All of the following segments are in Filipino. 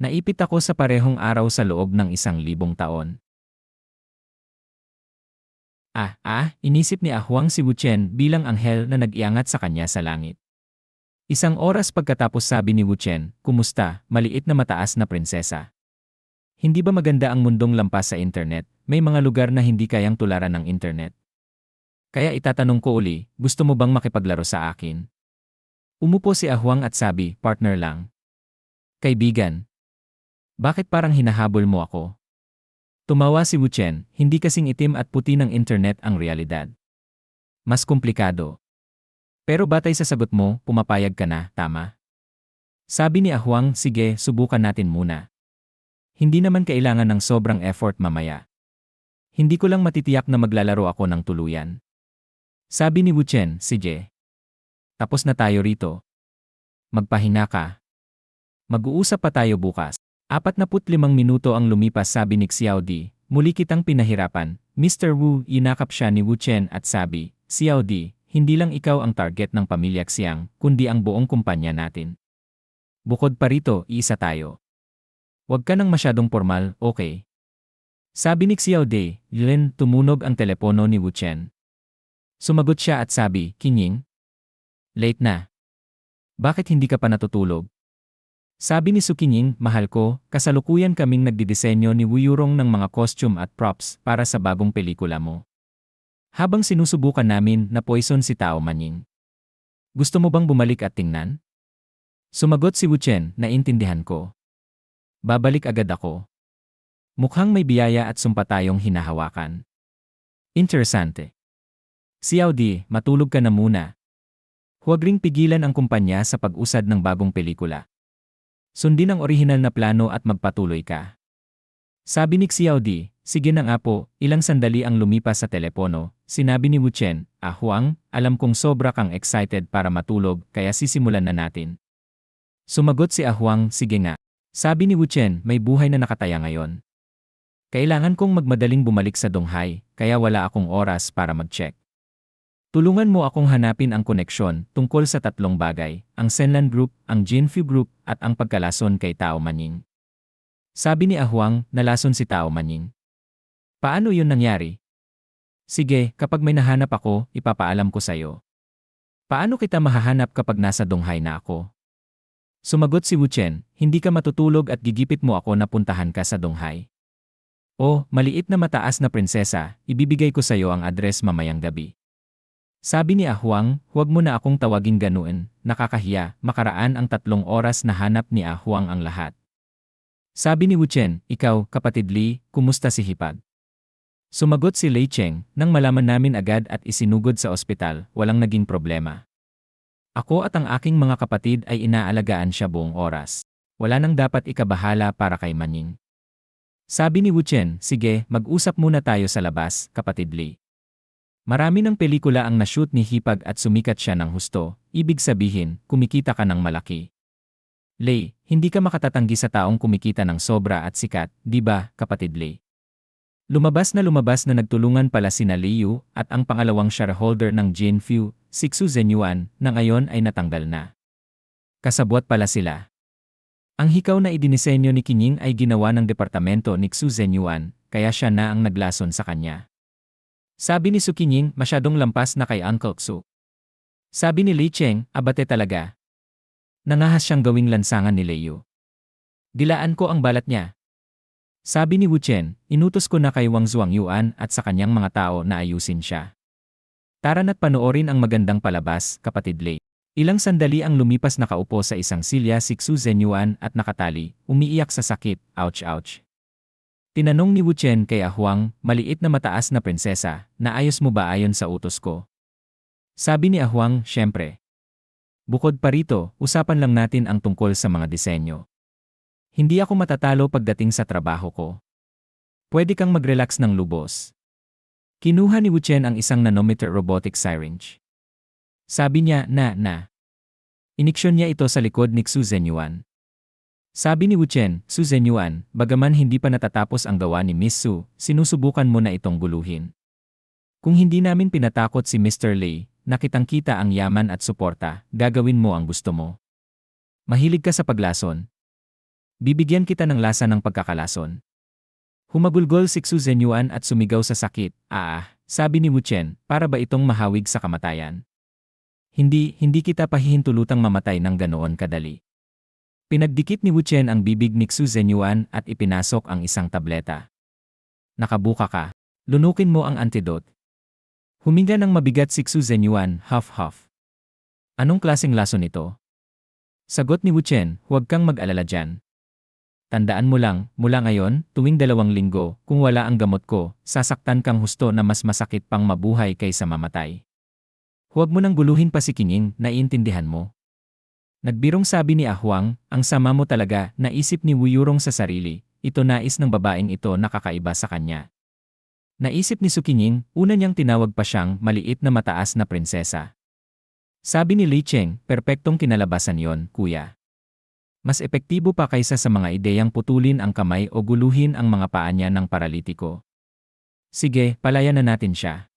Naipit ako sa parehong araw sa loob ng isang libong taon. Ah, ah, inisip ni Ahuang si Wuchen bilang anghel na nag-iangat sa kanya sa langit. Isang oras pagkatapos sabi ni Wuchen, Kumusta, maliit na mataas na prinsesa? Hindi ba maganda ang mundong lampas sa internet? May mga lugar na hindi kayang tularan ng internet. Kaya itatanong ko uli, gusto mo bang makipaglaro sa akin? Umupo si Ahuang at sabi, partner lang. Kaibigan. Bakit parang hinahabol mo ako? Tumawa si Wuchen, hindi kasing itim at puti ng internet ang realidad. Mas komplikado. Pero batay sa sagot mo, pumapayag ka na, tama? Sabi ni Ahuang, sige, subukan natin muna. Hindi naman kailangan ng sobrang effort mamaya. Hindi ko lang matitiyak na maglalaro ako ng tuluyan. Sabi ni Wuchen, sige. Tapos na tayo rito. Magpahinga ka. Mag-uusap pa tayo bukas. 45 minuto ang lumipas sabi ni Xiao Di, muli kitang pinahirapan. Mr. Wu, inakap siya ni Wu Chen at sabi, Xiao Di, hindi lang ikaw ang target ng pamilya Xiang, kundi ang buong kumpanya natin. Bukod pa rito, iisa tayo. Huwag ka nang masyadong formal, okay? Sabi ni Xiao Di, Lin, tumunog ang telepono ni Wu Chen. Sumagot siya at sabi, Kinying? Late na. Bakit hindi ka pa natutulog? Sabi ni Sukinying, mahal ko, kasalukuyan kaming nagdidisenyo ni Wuyurong ng mga costume at props para sa bagong pelikula mo. Habang sinusubukan namin na poison si Tao Manying. Gusto mo bang bumalik at tingnan? Sumagot si Wuchen, naintindihan ko. Babalik agad ako. Mukhang may biyaya at sumpa tayong hinahawakan. Interesante. Xiao Di, matulog ka na muna. Huwag ring pigilan ang kumpanya sa pag-usad ng bagong pelikula. Sundin ang orihinal na plano at magpatuloy ka. Sabi ni Xiao Di, sige na nga po, ilang sandali ang lumipas sa telepono, sinabi ni Wu Chen, Ah Huang, alam kong sobra kang excited para matulog kaya sisimulan na natin. Sumagot si Ahuang, sige nga. Sabi ni Wu Chen, may buhay na nakataya ngayon. Kailangan kong magmadaling bumalik sa Donghai, kaya wala akong oras para mag-check. Tulungan mo akong hanapin ang koneksyon tungkol sa tatlong bagay, ang Senlan Group, ang Jinfu Group, at ang pagkalason kay Tao Maning. Sabi ni Ahuang, nalason si Tao Maning. Paano yun nangyari? Sige, kapag may nahanap ako, ipapaalam ko sa'yo. Paano kita mahahanap kapag nasa Donghai na ako? Sumagot si Wuchen, hindi ka matutulog at gigipit mo ako na puntahan ka sa Donghai. O, maliit na mataas na prinsesa, ibibigay ko sa'yo ang address mamayang gabi. Sabi ni Ahuang, huwag mo na akong tawaging ganoon, nakakahiya, makaraan ang tatlong oras na hanap ni Ahuang ang lahat. Sabi ni Wuchen, ikaw, kapatid Li, kumusta si Hipag? Sumagot si Lei Cheng, nang malaman namin agad at isinugod sa ospital, walang naging problema. Ako at ang aking mga kapatid ay inaalagaan siya buong oras. Wala nang dapat ikabahala para kay Manying. Sabi ni Wuchen, sige, mag-usap muna tayo sa labas, kapatid Li. Marami ng pelikula ang nashoot ni Hipag at sumikat siya ng husto, ibig sabihin, kumikita ka ng malaki. Lay, hindi ka makatatanggi sa taong kumikita ng sobra at sikat, di ba, kapatid Lay? Lumabas na lumabas na nagtulungan pala sina Liu at ang pangalawang shareholder ng Jinfu, si Xu Zenyuan, na ngayon ay natanggal na. Kasabwat pala sila. Ang hikaw na idinisenyo ni Kinying ay ginawa ng departamento ni Xu Zenyuan, kaya siya na ang naglason sa kanya. Sabi ni Sukinying, masyadong lampas na kay Uncle Xu. Sabi ni Li Cheng, abate talaga. Nangahas siyang gawing lansangan ni Leo. Dilaan ko ang balat niya. Sabi ni Wu Chen, inutos ko na kay Wang Yuan at sa kanyang mga tao na ayusin siya. Tara na't panoorin ang magandang palabas, kapatid Lei. Ilang sandali ang lumipas nakaupo sa isang silya si Xu Zenyuan at nakatali, umiiyak sa sakit, ouch ouch. Tinanong ni Wu Chen kay Ahuang, maliit na mataas na prinsesa, naayos mo ba ayon sa utos ko? Sabi ni Ahuang, syempre. Bukod pa rito, usapan lang natin ang tungkol sa mga disenyo. Hindi ako matatalo pagdating sa trabaho ko. Pwede kang mag-relax ng lubos. Kinuha ni Wu Chen ang isang nanometer robotic syringe. Sabi niya na na. Iniksyon niya ito sa likod ni Xu Zenyuan. Sabi ni Wuchen, Su Zenyuan, bagaman hindi pa natatapos ang gawa ni Miss Su, sinusubukan mo na itong guluhin. Kung hindi namin pinatakot si Mr. Lei, nakitang-kita ang yaman at suporta, gagawin mo ang gusto mo. Mahilig ka sa paglason. Bibigyan kita ng lasa ng pagkakalason. Humagulgol si Xu Zenyuan at sumigaw sa sakit. Ah, sabi ni Wu Chen, para ba itong mahawig sa kamatayan? Hindi, hindi kita pahihintulutang mamatay ng ganoon kadali. Pinagdikit ni Wu Chen ang bibig ni Xu Zenyuan at ipinasok ang isang tableta. Nakabuka ka. Lunukin mo ang antidote. Huminga ng mabigat si Xu Zenyuan, huff-huff. Anong klaseng laso nito? Sagot ni Wu Chen, huwag kang mag-alala dyan. Tandaan mo lang, mula ngayon, tuwing dalawang linggo, kung wala ang gamot ko, sasaktan kang husto na mas masakit pang mabuhay kaysa mamatay. Huwag mo nang guluhin pa si Kining, naiintindihan mo. Nagbirong sabi ni Ahwang, ang sama mo talaga, naisip ni Wuyurong sa sarili, ito nais ng babaeng ito nakakaiba sa kanya. Naisip ni Sukining, una niyang tinawag pa siyang maliit na mataas na prinsesa. Sabi ni Li Cheng, perpektong kinalabasan yon, kuya. Mas epektibo pa kaysa sa mga ideyang putulin ang kamay o guluhin ang mga paa niya ng paralitiko. Sige, palayan na natin siya.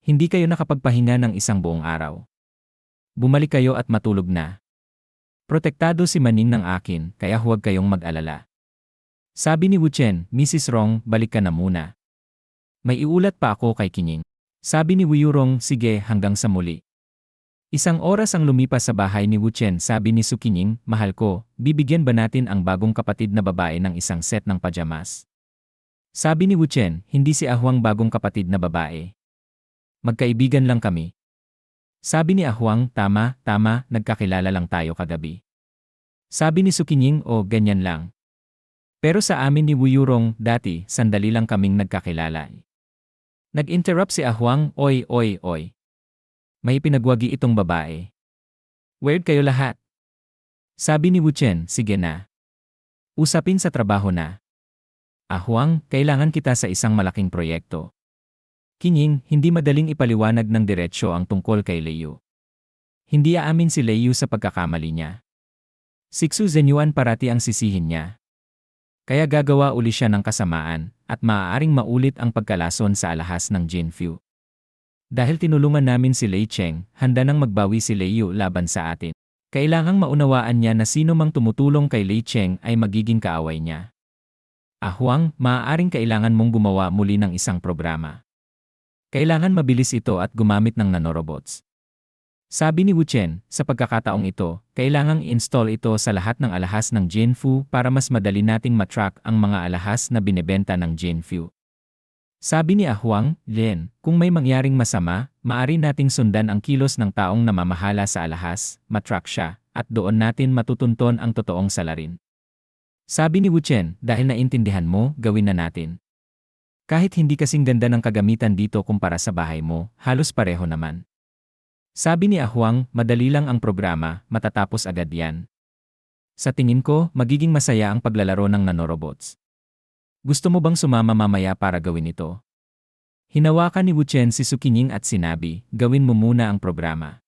Hindi kayo nakapagpahinga ng isang buong araw. Bumalik kayo at matulog na. Protektado si Maning ng akin, kaya huwag kayong mag-alala. Sabi ni Wu Chen, Mrs. Rong, balik ka na muna. May iulat pa ako kay Kining. Sabi ni Wu Yurong, sige hanggang sa muli. Isang oras ang lumipas sa bahay ni Wu Chen sabi ni Sukining, mahal ko, bibigyan ba natin ang bagong kapatid na babae ng isang set ng pajamas? Sabi ni Wu Chen, hindi si Ahwang bagong kapatid na babae. Magkaibigan lang kami. Sabi ni Ahwang, tama, tama, nagkakilala lang tayo kagabi. Sabi ni Sukining, o oh, ganyan lang. Pero sa amin ni Wu Yurong, dati, sandali lang kaming nagkakilala. Nag-interrupt si Ahwang, oy, oy, oy. May pinagwagi itong babae. Weird kayo lahat. Sabi ni Wu Chen, sige na. Usapin sa trabaho na. Ahwang, kailangan kita sa isang malaking proyekto. Kinying, hindi madaling ipaliwanag ng diretsyo ang tungkol kay Leiyu. Hindi aamin si Leiyu sa pagkakamali niya. Siksu Zenyuan parati ang sisihin niya. Kaya gagawa uli siya ng kasamaan, at maaaring maulit ang pagkalason sa alahas ng Jinfu. Dahil tinulungan namin si Lei Cheng, handa nang magbawi si Lei Yu laban sa atin. Kailangang maunawaan niya na sino mang tumutulong kay Lei Cheng ay magiging kaaway niya. Ahwang, maaaring kailangan mong gumawa muli ng isang programa. Kailangan mabilis ito at gumamit ng nanorobots. Sabi ni Wu Chen, sa pagkakataong ito, kailangang install ito sa lahat ng alahas ng Jinfu para mas madali nating matrack ang mga alahas na binebenta ng Jinfu. Sabi ni Ahwang, Len, kung may mangyaring masama, maari nating sundan ang kilos ng taong namamahala sa alahas, matrack siya, at doon natin matutunton ang totoong salarin. Sabi ni Wu Chen, dahil naintindihan mo, gawin na natin. Kahit hindi kasing ganda ng kagamitan dito kumpara sa bahay mo, halos pareho naman. Sabi ni Ahwang, madali lang ang programa, matatapos agad yan. Sa tingin ko, magiging masaya ang paglalaro ng nanorobots. Gusto mo bang sumama mamaya para gawin ito? Hinawakan ni Wu Chen si Sukining at sinabi, gawin mo muna ang programa.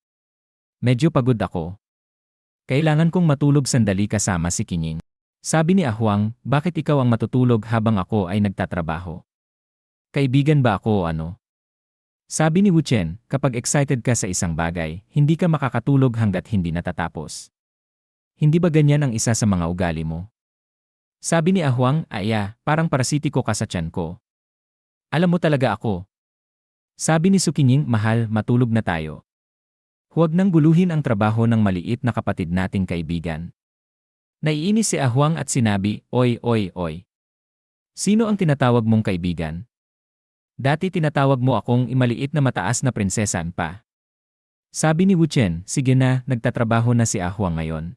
Medyo pagod ako. Kailangan kong matulog sandali kasama si Kining. Sabi ni Ahwang, bakit ikaw ang matutulog habang ako ay nagtatrabaho? Kaibigan ba ako o ano? Sabi ni Wu Chen, kapag excited ka sa isang bagay, hindi ka makakatulog hanggat hindi natatapos. Hindi ba ganyan ang isa sa mga ugali mo? Sabi ni Ahwang, aya, parang parasitiko ka sa tiyan ko. Alam mo talaga ako. Sabi ni Sukining, mahal, matulog na tayo. Huwag nang guluhin ang trabaho ng maliit na kapatid nating kaibigan. Naiinis si Ahwang at sinabi, oy, oy, oy. Sino ang tinatawag mong kaibigan? Dati tinatawag mo akong imaliit na mataas na prinsesan pa. Sabi ni Wu Chen, sige na, nagtatrabaho na si Ahwang ngayon.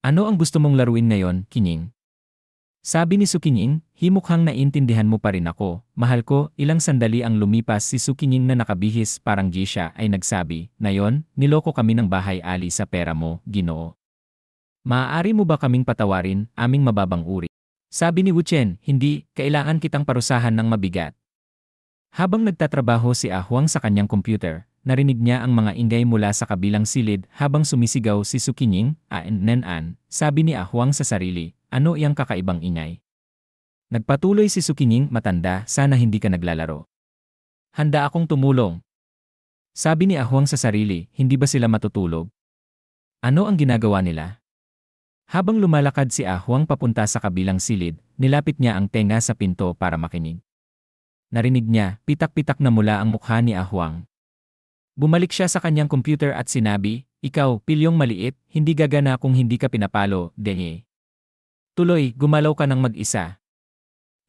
Ano ang gusto mong laruin ngayon, Kining? Sabi ni Sukining, himukhang naintindihan mo pa rin ako, mahal ko, ilang sandali ang lumipas si Sukining na nakabihis parang Jisha ay nagsabi, Nayon, niloko kami ng bahay ali sa pera mo, ginoo. Maaari mo ba kaming patawarin, aming mababang uri? Sabi ni Wuchen, hindi, kailangan kitang parusahan ng mabigat. Habang nagtatrabaho si Ahwang sa kanyang computer, narinig niya ang mga ingay mula sa kabilang silid habang sumisigaw si Sukining, An, sabi ni Ahwang sa sarili, ano iyang kakaibang ingay? Nagpatuloy si Sukining matanda, sana hindi ka naglalaro. Handa akong tumulong. Sabi ni Ahwang sa sarili, hindi ba sila matutulog? Ano ang ginagawa nila? Habang lumalakad si Ahuang papunta sa kabilang silid, nilapit niya ang tenga sa pinto para makinig. Narinig niya, pitak-pitak na mula ang mukha ni Ahuang. Bumalik siya sa kanyang computer at sinabi, Ikaw, pilyong maliit, hindi gagana kung hindi ka pinapalo, denye. Tuloy, gumalaw ka ng mag-isa.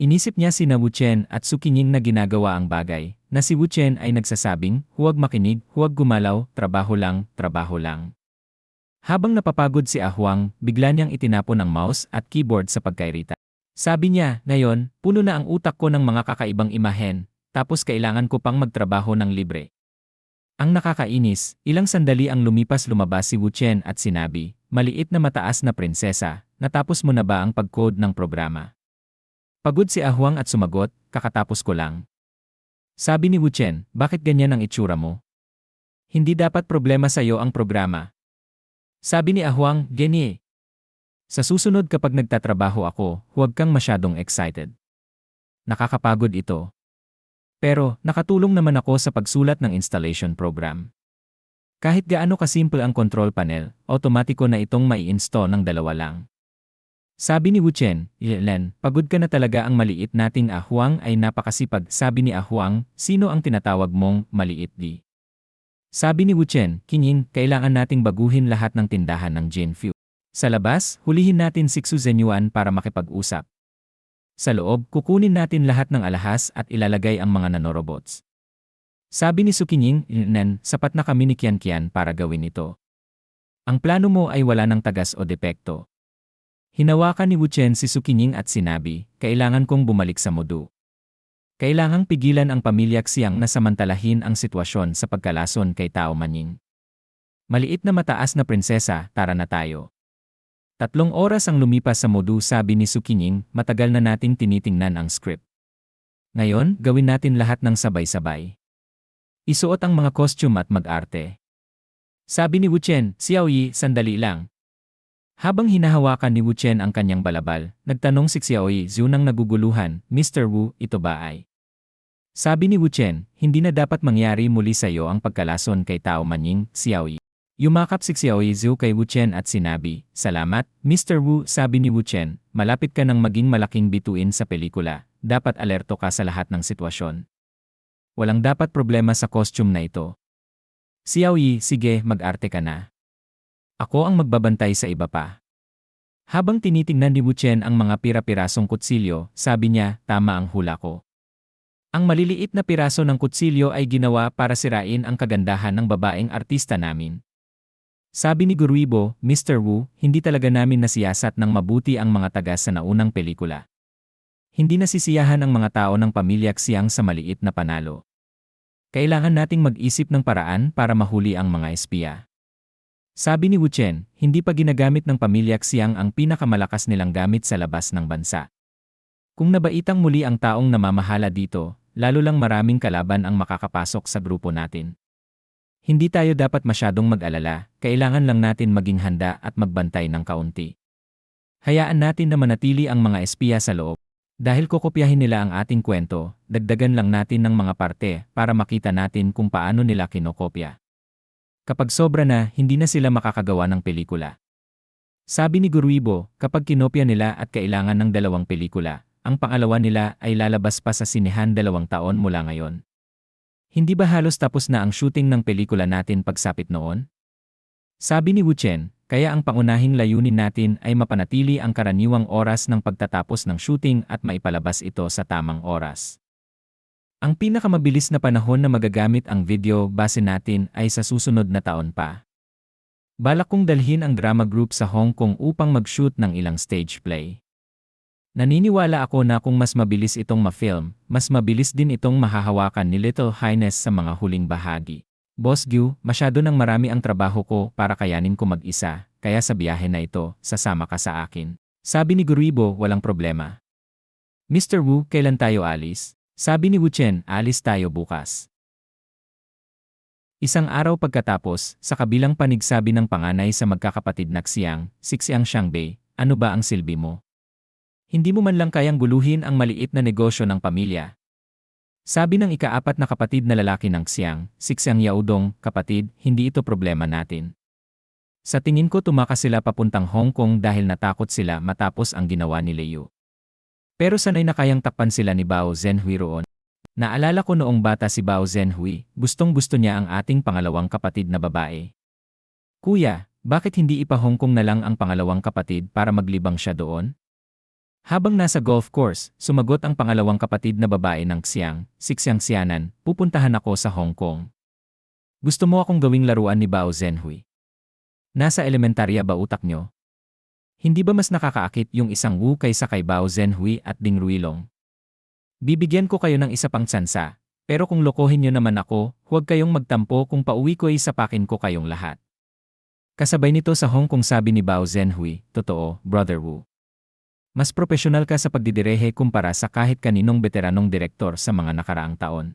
Inisip niya si na Wuchen at Sukinying na ginagawa ang bagay, na si Wuchen ay nagsasabing, huwag makinig, huwag gumalaw, trabaho lang, trabaho lang. Habang napapagod si Ahuang, bigla niyang itinapon ang mouse at keyboard sa pagkairita. Sabi niya, ngayon, puno na ang utak ko ng mga kakaibang imahen, tapos kailangan ko pang magtrabaho ng libre. Ang nakakainis, ilang sandali ang lumipas lumabas si Wu Chen at sinabi, maliit na mataas na prinsesa, natapos mo na ba ang pag-code ng programa? Pagod si Ahuang at sumagot, kakatapos ko lang. Sabi ni Wu Chen, bakit ganyan ang itsura mo? Hindi dapat problema sa iyo ang programa, sabi ni Ahuang, Genie. Sa susunod kapag nagtatrabaho ako, huwag kang masyadong excited. Nakakapagod ito. Pero, nakatulong naman ako sa pagsulat ng installation program. Kahit gaano kasimple ang control panel, automatiko na itong mai-install ng dalawa lang. Sabi ni Wuchen, Len, pagod ka na talaga ang maliit nating Ahuang ay napakasipag. Sabi ni Ahuang, sino ang tinatawag mong maliit di? Sabi ni Wuchen, Kinyin, kailangan nating baguhin lahat ng tindahan ng Jinfu. Sa labas, hulihin natin si Xu Zenyuan para makipag-usap. Sa loob, kukunin natin lahat ng alahas at ilalagay ang mga nanorobots. Sabi ni Sukinying, Nen, sapat na kami ni Kian para gawin ito. Ang plano mo ay wala ng tagas o depekto. Hinawakan ni Wuchen si Sukinying at sinabi, kailangan kong bumalik sa Modu. Kailangang pigilan ang pamilya Xiang na samantalahin ang sitwasyon sa pagkalason kay Tao Manying. Maliit na mataas na prinsesa, tara na tayo. Tatlong oras ang lumipas sa modu sabi ni Sukinying, matagal na nating tinitingnan ang script. Ngayon, gawin natin lahat ng sabay-sabay. Isuot ang mga costume at mag-arte. Sabi ni Wuchen, Xiao Yi, sandali lang. Habang hinahawakan ni Wuchen ang kanyang balabal, nagtanong si Xiao Yi Zhu nang naguguluhan, Mr. Wu, ito ba ay? Sabi ni Wu Chen, hindi na dapat mangyari muli sa iyo ang pagkalason kay Tao Manying, Xiaoyi. Yumakap si Xiaoyi Zhu kay Wu Chen at sinabi, Salamat, Mr. Wu, sabi ni Wu Chen, malapit ka nang maging malaking bituin sa pelikula, dapat alerto ka sa lahat ng sitwasyon. Walang dapat problema sa costume na ito. Xiaoyi, sige, mag-arte ka na. Ako ang magbabantay sa iba pa. Habang tinitingnan ni Wu Chen ang mga pira-pirasong kutsilyo, sabi niya, tama ang hula ko. Ang maliliit na piraso ng kutsilyo ay ginawa para sirain ang kagandahan ng babaeng artista namin. Sabi ni Guruibo, Mr. Wu, hindi talaga namin nasiyasat ng mabuti ang mga taga sa naunang pelikula. Hindi nasisiyahan ang mga tao ng pamilya Xiang sa maliit na panalo. Kailangan nating mag-isip ng paraan para mahuli ang mga espiya. Sabi ni Wu Chen, hindi pa ginagamit ng pamilya Xiang ang pinakamalakas nilang gamit sa labas ng bansa. Kung nabaitang muli ang taong namamahala dito, lalo lang maraming kalaban ang makakapasok sa grupo natin. Hindi tayo dapat masyadong mag-alala, kailangan lang natin maging handa at magbantay ng kaunti. Hayaan natin na manatili ang mga espiya sa loob. Dahil kokopyahin nila ang ating kwento, dagdagan lang natin ng mga parte para makita natin kung paano nila kinokopya. Kapag sobra na, hindi na sila makakagawa ng pelikula. Sabi ni Guruibo, kapag kinopya nila at kailangan ng dalawang pelikula, ang pangalawa nila ay lalabas pa sa sinehan dalawang taon mula ngayon. Hindi ba halos tapos na ang shooting ng pelikula natin pagsapit noon? Sabi ni Wu Chen, kaya ang pangunahing layunin natin ay mapanatili ang karaniwang oras ng pagtatapos ng shooting at maipalabas ito sa tamang oras. Ang pinakamabilis na panahon na magagamit ang video base natin ay sa susunod na taon pa. Balak kong dalhin ang drama group sa Hong Kong upang mag-shoot ng ilang stage play. Naniniwala ako na kung mas mabilis itong ma-film, mas mabilis din itong mahahawakan ni Little Highness sa mga huling bahagi. Boss Gyu, masyado nang marami ang trabaho ko para kayanin ko mag-isa, kaya sa biyahe na ito, sasama ka sa akin. Sabi ni Guribo, walang problema. Mr. Wu, kailan tayo alis? Sabi ni Wu Chen, alis tayo bukas. Isang araw pagkatapos, sa kabilang panigsabi ng panganay sa magkakapatid na Xiang, si Xiang ano ba ang silbi mo? Hindi mo man lang kayang guluhin ang maliit na negosyo ng pamilya. Sabi ng ikaapat na kapatid na lalaki ng Xiang, si Xiang Yaudong, kapatid, hindi ito problema natin. Sa tingin ko tumakas sila papuntang Hong Kong dahil natakot sila matapos ang ginawa ni Leo. Pero sanay na kayang takpan sila ni Bao Zhenhui roon. Naalala ko noong bata si Bao Zhenhui, gustong gusto niya ang ating pangalawang kapatid na babae. Kuya, bakit hindi ipa Hong Kong na lang ang pangalawang kapatid para maglibang siya doon? Habang nasa golf course, sumagot ang pangalawang kapatid na babae ng Xiang, si Xiang Xianan, pupuntahan ako sa Hong Kong. Gusto mo akong gawing laruan ni Bao Zhenhui? Nasa elementarya ba utak nyo? Hindi ba mas nakakaakit yung isang Wu kaysa kay Bao Zhenhui at Ding Ruilong? Bibigyan ko kayo ng isa pang tsansa, pero kung lokohin nyo naman ako, huwag kayong magtampo kung pauwi ko ay sapakin ko kayong lahat. Kasabay nito sa Hong Kong sabi ni Bao Zhenhui, totoo, Brother Wu. Mas profesional ka sa pagdidirehe kumpara sa kahit kaninong veteranong direktor sa mga nakaraang taon.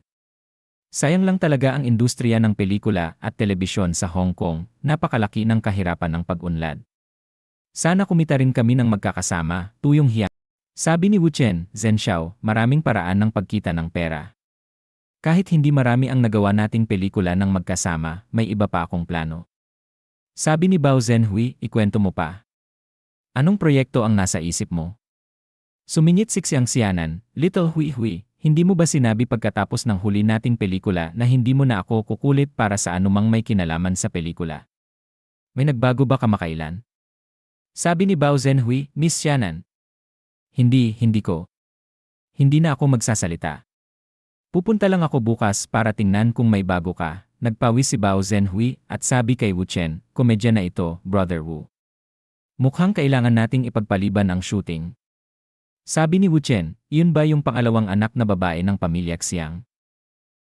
Sayang lang talaga ang industriya ng pelikula at telebisyon sa Hong Kong, napakalaki ng kahirapan ng pag-unlad. Sana kumita rin kami ng magkakasama, tuyong hiya. Sabi ni Wu Chen, Zhen Xiao, maraming paraan ng pagkita ng pera. Kahit hindi marami ang nagawa nating pelikula ng magkasama, may iba pa akong plano. Sabi ni Bao Zhenhui, ikwento mo pa. Anong proyekto ang nasa isip mo? Sumingit si Xiang Xianan, Little Hui Hui, hindi mo ba sinabi pagkatapos ng huli nating pelikula na hindi mo na ako kukulit para sa anumang may kinalaman sa pelikula? May nagbago ba kamakailan? Sabi ni Bao Zhenhui, Miss Xianan. Hindi, hindi ko. Hindi na ako magsasalita. Pupunta lang ako bukas para tingnan kung may bago ka. Nagpawis si Bao Zhenhui at sabi kay Wu Chen, komedya na ito, Brother Wu. Mukhang kailangan nating ipagpaliban ang shooting. Sabi ni Wu Chen, yun ba yung pangalawang anak na babae ng pamilya Xiang?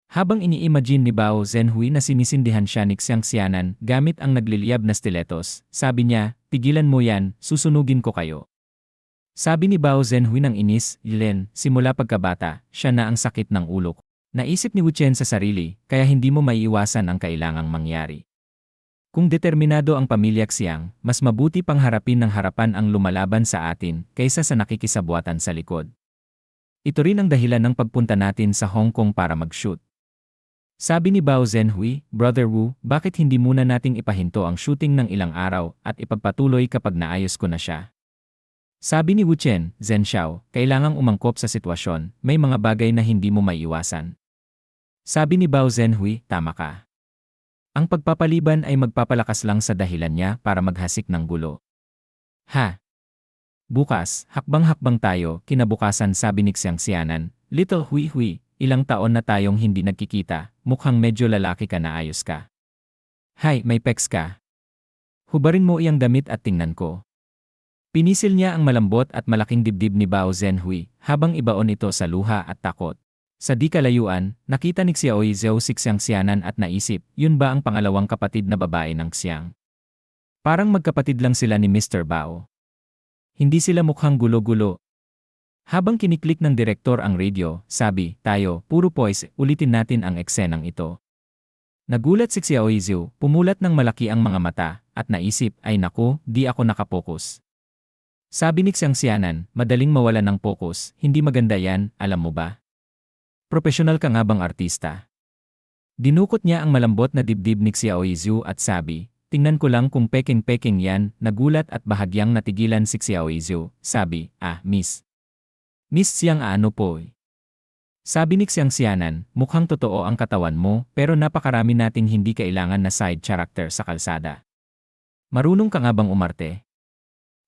Habang ini-imagine ni Bao Zhenhui na sinisindihan siya ni Xiang Xianan gamit ang nagliliyab na stilettos, sabi niya, tigilan mo yan, susunugin ko kayo. Sabi ni Bao Zhenhui ng inis, Yilen, simula pagkabata, siya na ang sakit ng ulo. Naisip ni Wu Chen sa sarili, kaya hindi mo maiiwasan ang kailangang mangyari. Kung determinado ang pamilya Xiang, mas mabuti pang harapin ng harapan ang lumalaban sa atin kaysa sa nakikisabuatan sa likod. Ito rin ang dahilan ng pagpunta natin sa Hong Kong para mag-shoot. Sabi ni Bao Zhenhui, Brother Wu, bakit hindi muna nating ipahinto ang shooting ng ilang araw at ipagpatuloy kapag naayos ko na siya? Sabi ni Wu Chen, Zhen Xiao, kailangang umangkop sa sitwasyon, may mga bagay na hindi mo maiiwasan. Sabi ni Bao Zhenhui, tama ka. Ang pagpapaliban ay magpapalakas lang sa dahilan niya para maghasik ng gulo. Ha? Bukas, hakbang-hakbang tayo, kinabukasan sabi ni Xiang Xianan, Little Hui Hui, ilang taon na tayong hindi nagkikita, mukhang medyo lalaki ka na ayos ka. Hay, may pecs ka. Hubarin mo iyang damit at tingnan ko. Pinisil niya ang malambot at malaking dibdib ni Bao Zhenhui habang ibaon ito sa luha at takot. Sa di kalayuan, nakita ni Xiaoy Zhou si Xiang Xianan at naisip, yun ba ang pangalawang kapatid na babae ng Xiang? Parang magkapatid lang sila ni Mr. Bao. Hindi sila mukhang gulo-gulo. Habang kiniklik ng direktor ang radio, sabi, tayo, puro poise, ulitin natin ang eksenang ito. Nagulat si Xiaoy Zhou, pumulat ng malaki ang mga mata, at naisip, ay naku, di ako nakapokus. Sabi ni Xiang Xianan, madaling mawala ng pokus, hindi maganda yan, alam mo ba? Profesional ka nga bang artista? Dinukot niya ang malambot na dibdib ni Xiaoyi Zhu at sabi, tingnan ko lang kung peking-peking yan, nagulat at bahagyang natigilan si Xiaoyi Zhu, sabi, ah, miss. Miss siyang ano po eh. Sabi ni Xiang Xianan, mukhang totoo ang katawan mo, pero napakarami nating hindi kailangan na side character sa kalsada. Marunong ka nga bang umarte?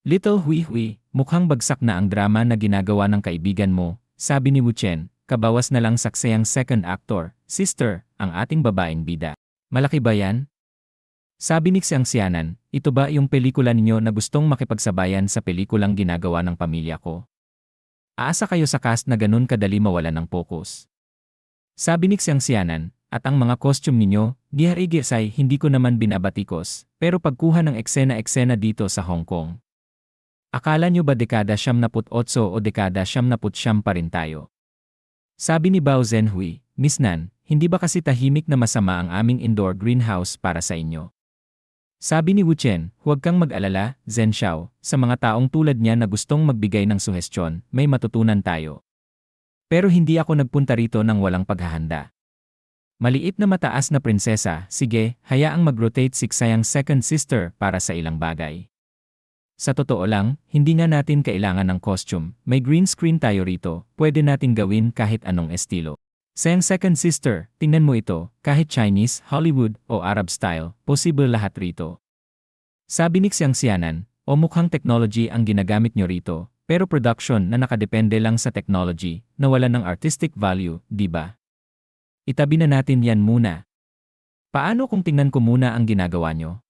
Little Hui Hui, mukhang bagsak na ang drama na ginagawa ng kaibigan mo, sabi ni Wu Chen, kabawas na lang saksayang second actor, sister, ang ating babaeng bida. Malaki ba yan? Sabi ni Xiang Xianan, ito ba yung pelikula ninyo na gustong makipagsabayan sa pelikulang ginagawa ng pamilya ko? Aasa kayo sa cast na ganun kadali mawala ng focus. Sabi ni Xiang Xianan, at ang mga costume ninyo, diharigir-say hindi ko naman binabatikos, pero pagkuha ng eksena-eksena dito sa Hong Kong. Akala nyo ba dekada siyam naput otso o dekada siyam naput siyam pa rin tayo? Sabi ni Bao Zhenhui, Miss Nan, hindi ba kasi tahimik na masama ang aming indoor greenhouse para sa inyo? Sabi ni Wu Chen, huwag kang mag-alala, Zhen Xiao, sa mga taong tulad niya na gustong magbigay ng suhestyon, may matutunan tayo. Pero hindi ako nagpunta rito ng walang paghahanda. Maliit na mataas na prinsesa, sige, hayaang mag-rotate siksayang second sister para sa ilang bagay. Sa totoo lang, hindi nga natin kailangan ng costume. May green screen tayo rito, pwede natin gawin kahit anong estilo. Sayang second sister, tingnan mo ito, kahit Chinese, Hollywood, o Arab style, possible lahat rito. Sabi ni Xiang Xianan, o mukhang technology ang ginagamit nyo rito, pero production na nakadepende lang sa technology, na wala ng artistic value, di ba? Itabi na natin yan muna. Paano kung tingnan ko muna ang ginagawa nyo?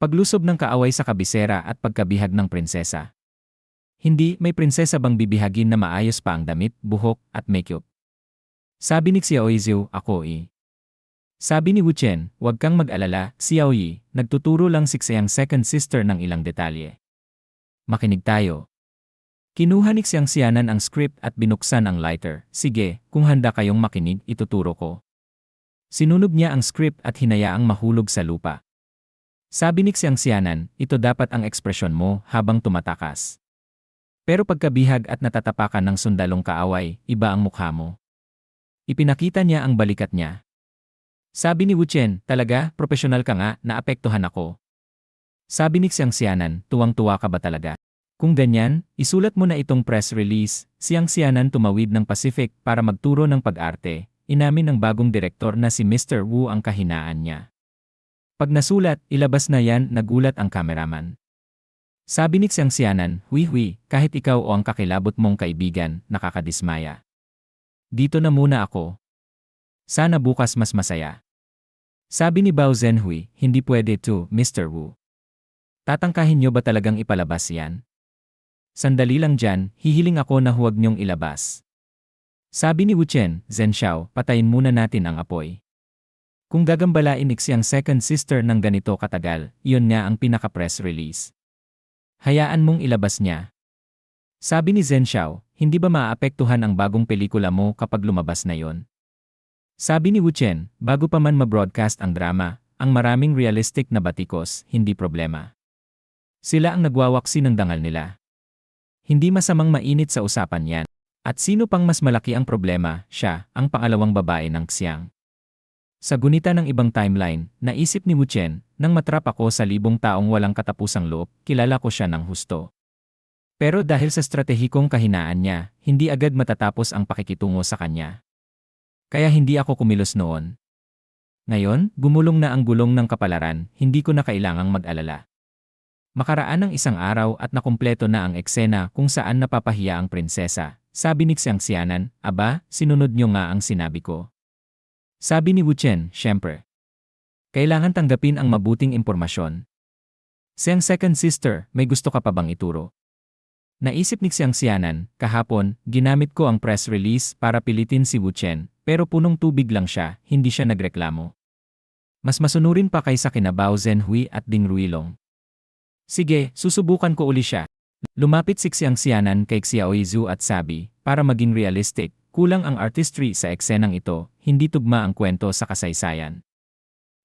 Paglusob ng kaaway sa kabisera at pagkabihag ng prinsesa. Hindi, may prinsesa bang bibihagin na maayos pa ang damit, buhok, at makeup? Sabi ni Xiaoiziu, ako eh. Sabi ni Wu Chen, huwag kang mag-alala, Xiao Yi, nagtuturo lang siksayang second sister ng ilang detalye. Makinig tayo. Kinuha ni Xiang Xianan ang script at binuksan ang lighter. Sige, kung handa kayong makinig, ituturo ko. Sinunog niya ang script at hinayaang mahulog sa lupa. Sabi ni Xiang Xianan, ito dapat ang ekspresyon mo habang tumatakas. Pero pagkabihag at natatapakan ng sundalong kaaway, iba ang mukha mo. Ipinakita niya ang balikat niya. Sabi ni Wu Chen, talaga, profesional ka nga, naapektuhan ako. Sabi ni Xiang Xianan, tuwang-tuwa ka ba talaga? Kung ganyan, isulat mo na itong press release, siyang siyanan tumawid ng Pacific para magturo ng pag-arte, inamin ng bagong direktor na si Mr. Wu ang kahinaan niya. Pag nasulat, ilabas na yan, nagulat ang kameraman. Sabi ni Xiang Xianan, hui-hui, kahit ikaw o ang kakilabot mong kaibigan, nakakadismaya. Dito na muna ako. Sana bukas mas masaya. Sabi ni Bao Zhenhui, hindi pwede to, Mr. Wu. Tatangkahin niyo ba talagang ipalabas yan? Sandali lang dyan, hihiling ako na huwag niyong ilabas. Sabi ni Wu Chen, Zhen Xiao, patayin muna natin ang apoy. Kung gagambalain iksi ang second sister ng ganito katagal, iyon nga ang pinaka-press release. Hayaan mong ilabas niya. Sabi ni Zhen Xiao, hindi ba maapektuhan ang bagong pelikula mo kapag lumabas na yon? Sabi ni Wu Chen, bago pa man mabroadcast ang drama, ang maraming realistic na batikos, hindi problema. Sila ang nagwawaksi ng dangal nila. Hindi masamang mainit sa usapan yan. At sino pang mas malaki ang problema, siya, ang pangalawang babae ng Xiang. Sa gunita ng ibang timeline, naisip ni Wu Chen, nang matrap ako sa libong taong walang katapusang loob, kilala ko siya ng husto. Pero dahil sa stratehikong kahinaan niya, hindi agad matatapos ang pakikitungo sa kanya. Kaya hindi ako kumilos noon. Ngayon, gumulong na ang gulong ng kapalaran, hindi ko na kailangang mag-alala. Makaraan ng isang araw at nakumpleto na ang eksena kung saan napapahiya ang prinsesa. Sabi ni Xiang Xianan, aba, sinunod niyo nga ang sinabi ko. Sabi ni Wu Chen, syempre. Kailangan tanggapin ang mabuting impormasyon. Siyang second sister, may gusto ka pa bang ituro? Naisip ni Xiang Xianan, kahapon, ginamit ko ang press release para pilitin si Wu Chen, pero punong tubig lang siya, hindi siya nagreklamo. Mas masunurin pa kaysa kina Bao Zhenhui at Ding Ruilong. Sige, susubukan ko uli siya. Lumapit si Xiang Xianan kay Xiaoizu at sabi, para maging realistic, kulang ang artistry sa eksenang ito, hindi tugma ang kwento sa kasaysayan.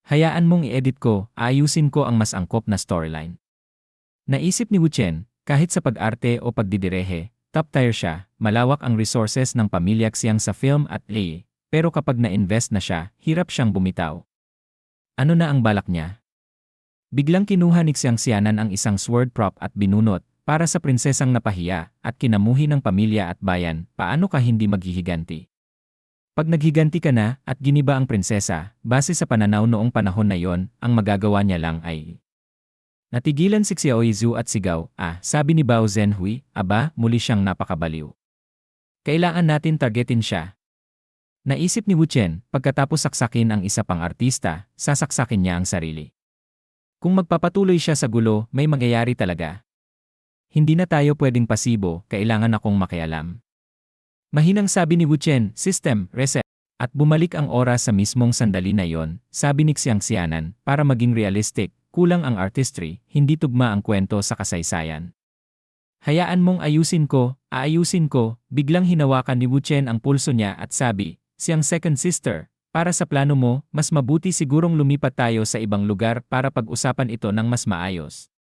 Hayaan mong i-edit ko, ayusin ko ang mas angkop na storyline. Naisip ni Wu Chen, kahit sa pag-arte o pagdidirehe, top tier siya, malawak ang resources ng pamilya Xiang sa film at A, pero kapag na-invest na siya, hirap siyang bumitaw. Ano na ang balak niya? Biglang kinuha ni Xiang Xianan ang isang sword prop at binunot, para sa prinsesang napahiya at kinamuhi ng pamilya at bayan, paano ka hindi maghihiganti? Pag naghiganti ka na at giniba ang prinsesa, base sa pananaw noong panahon na yon, ang magagawa niya lang ay Natigilan si Xiaoizu at sigaw, ah, sabi ni Bao Zhenhui, aba, muli siyang napakabaliw. Kailangan natin targetin siya. Naisip ni Wu Chen, pagkatapos saksakin ang isa pang artista, sasaksakin niya ang sarili. Kung magpapatuloy siya sa gulo, may mangyayari talaga. Hindi na tayo pwedeng pasibo, kailangan akong makialam. Mahinang sabi ni Wu Chen, system, reset. At bumalik ang oras sa mismong sandali na yon, sabi ni Xiang Xianan, para maging realistic, kulang ang artistry, hindi tugma ang kwento sa kasaysayan. Hayaan mong ayusin ko, aayusin ko, biglang hinawakan ni Wu Chen ang pulso niya at sabi, siyang second sister, para sa plano mo, mas mabuti sigurong lumipat tayo sa ibang lugar para pag-usapan ito ng mas maayos.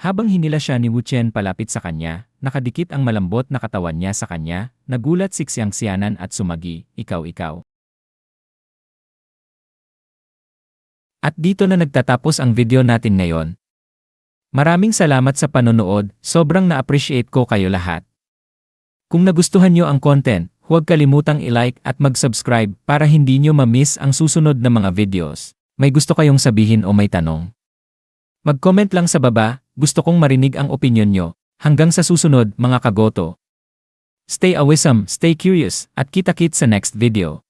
Habang hinila siya ni Wu Chen palapit sa kanya, nakadikit ang malambot na katawan niya sa kanya, nagulat si Xiang Xianan at sumagi, ikaw ikaw. At dito na nagtatapos ang video natin ngayon. Maraming salamat sa panonood, sobrang na-appreciate ko kayo lahat. Kung nagustuhan nyo ang content, huwag kalimutang i-like at mag-subscribe para hindi nyo ma-miss ang susunod na mga videos. May gusto kayong sabihin o may tanong? Mag-comment lang sa baba, gusto kong marinig ang opinion nyo. Hanggang sa susunod, mga kagoto. Stay awisam, stay curious, at kita-kit sa next video.